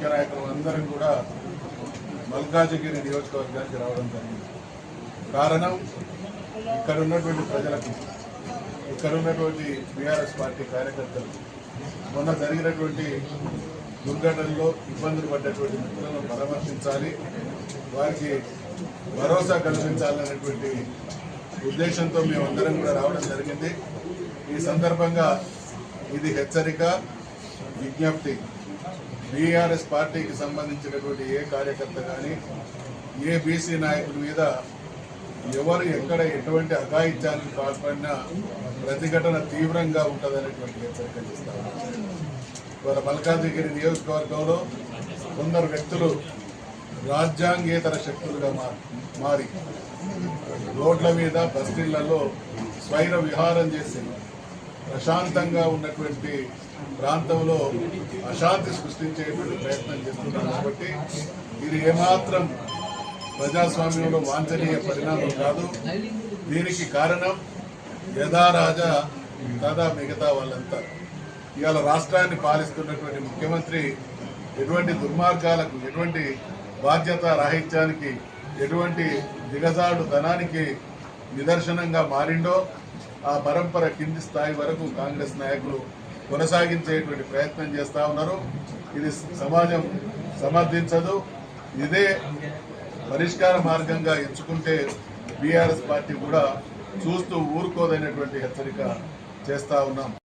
ముఖ్య నాయకులందరం కూడా మల్కాజగిరి నియోజకవర్గానికి రావడం జరిగింది. కారణం ఇక్కడ ఉన్నటువంటి ప్రజలకు ఇక్కడ ఉన్నటువంటి బీఆర్ఎస్ పార్టీ కార్యకర్తలు మొన్న జరిగినటువంటి దుర్ఘటనలో ఇబ్బందులు పడ్డటువంటి మిత్రులను పరామర్శించాలి వారికి భరోసా కల్పించాలనేటువంటి ఉద్దేశంతో మేమందరం కూడా రావడం జరిగింది. ఈ సందర్భంగా ఇది హెచ్చరిక విజ్ఞప్తి. బీఆర్ఎస్ పార్టీకి సంబంధించినటువంటి ఏ కార్యకర్త కానీ ఏ బీసీ నాయకుల మీద ఎవరు ఎక్కడ ఎటువంటి అఘాయిత్యానికి పాల్పడినా ప్రతిఘటన తీవ్రంగా ఉంటుందనేటువంటి హెచ్చరిక చేస్తారు ఇవాళ మల్కాజిగిరి నియోజకవర్గంలో కొందరు వ్యక్తులు రాజ్యాంగేతర శక్తులుగా మారి రోడ్ల మీద బస్తీళ్ళలో స్వైర విహారం చేసి ప్రశాంతంగా ఉన్నటువంటి ప్రాంతంలో అశాంతి సృష్టించేటువంటి ప్రయత్నం చేస్తున్నారు కాబట్టి ఇది ఏమాత్రం ప్రజాస్వామ్యంలో వాంఛనీయ పరిణామం కాదు. దీనికి కారణం యథారాజా కదా మిగతా వాళ్ళంతా. ఇవాళ రాష్ట్రాన్ని పాలిస్తున్నటువంటి ముఖ్యమంత్రి ఎటువంటి దుర్మార్గాలకు ఎటువంటి బాధ్యత రాహిత్యానికి ఎటువంటి దిగజాడు ధనానికి నిదర్శనంగా మారిండో ఆ పరంపర కింది స్థాయి వరకు కాంగ్రెస్ నాయకులు కొనసాగించేటువంటి ప్రయత్నం చేస్తా ఉన్నారు. ఇది సమాజం సమర్థించదు. ఇదే పరిష్కార మార్గంగా ఎంచుకుంటే బీఆర్ఎస్ పార్టీ కూడా చూస్తూ ఊరుకోదనేటువంటి హెచ్చరిక చేస్తా ఉన్నాం.